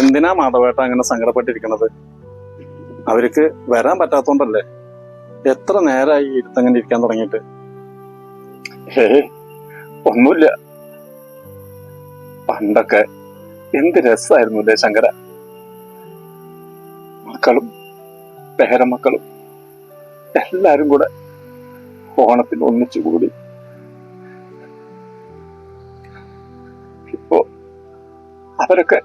എന്തിനാ മാധവേട്ട അങ്ങനെ സങ്കടപ്പെട്ടിരിക്കണത്? അവർക്ക് വരാൻ പറ്റാത്തോണ്ടല്ലേ? എത്ര നേരമായി ഇരുത്തങ്ങനെ ഇരിക്കാൻ തുടങ്ങിയിട്ട്? ഒന്നുമില്ല. പണ്ടൊക്കെ എന്ത് രസമായിരുന്നു അല്ലേ ശങ്കര? മക്കളും പേരമക്കളും എല്ലാരും കൂടെ ഓണത്തിന് ഒന്നിച്ചുകൂടി ഇപ്പോ അവരൊക്കെ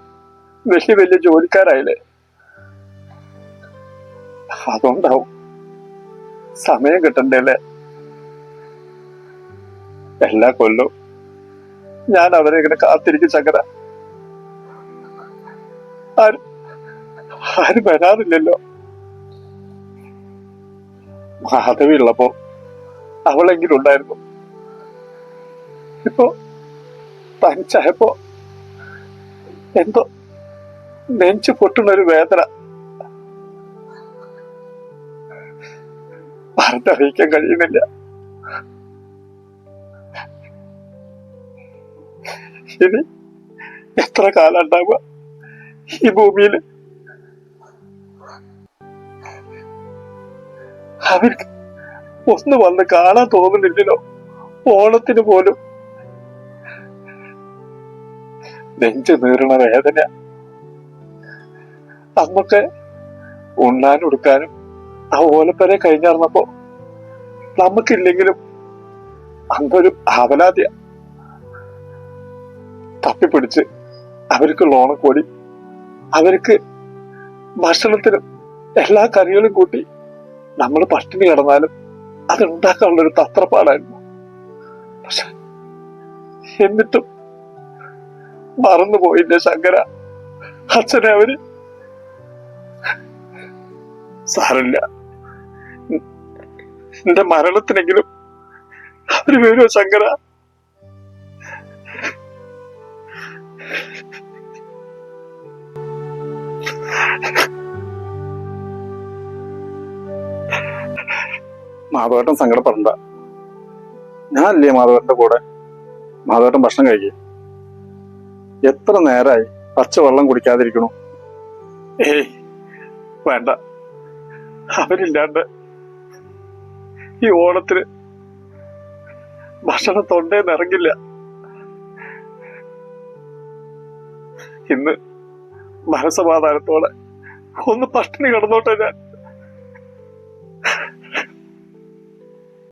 വലിയ വലിയ ജോലിക്കാരായില്ലേ? അതുകൊണ്ടാവും സമയം കിട്ടണ്ടേ അല്ലേ എല്ലാ കൊല്ലവും ഞാൻ അവരെ ഇങ്ങനെ കാത്തിരിക്കും ചങ്കര ആരും ആരും വരാറില്ലല്ലോ. മാധവി ഉള്ളപ്പോ അവളെങ്കിലും ഉണ്ടായിരുന്നു. ഇപ്പോ തനിച്ചായപ്പോ എന്തോ നെഞ്ചു പൊട്ടുന്ന ഒരു വേദന. പറഞ്ഞറിയിക്കാൻ കഴിയുന്നില്ല. ഇനി എത്ര കാലം ഉണ്ടാവുക ഈ ഭൂമിയിൽ അവർക്ക് ഒന്ന് വന്ന് കാണാൻ തോന്നുന്നില്ലല്ലോ. ഓണത്തിന് പോലും. നെഞ്ചു നീറണ വേദന. അന്നൊക്കെ ഉണ്ണാനും ഉടുക്കാനും ആ ഓലപ്പരെ കഴിഞ്ഞിറന്നപ്പോ നമുക്കില്ലെങ്കിലും അന്നൊരു ആവലാതിയ തപ്പിപ്പിടിച്ച് അവർക്ക് ഓണക്കോടി അവർക്ക് ഭക്ഷണത്തിനും എല്ലാ കറികളും കൂട്ടി നമ്മൾ പട്ടിണി കിടന്നാലും അത് ഉണ്ടാക്കാനുള്ളൊരു തത്രപ്പാടായിരുന്നു. പക്ഷെ എന്നിട്ടും മറന്നുപോയില്ലേ ശങ്കര? അച്ഛനെ അവർ സാരമില്ല എന്റെ മരണത്തിനെങ്കിലും അവർ വരുമോ ശങ്കര? മാധവേട്ടൻ സങ്കടപ്പെടണ്ട ഞാനല്ലേ മാധവേട്ടന്റെ കൂടെ? മാധവേട്ടൻ ഭക്ഷണം കഴിക്കുക എത്ര നേരമായി പച്ചവെള്ളം കുടിക്കാതിരിക്കണു? ഏയ് വേണ്ട. അവരില്ലാണ്ട് ഈ ഓണത്തിന് ഭക്ഷണം തൊണ്ടേന്ന് ഇറങ്ങില്ല. ഇന്ന് മനസമാധാനത്തോടെ ഒന്ന് പട്ടിണി കിടന്നോട്ടെ ഞാൻ.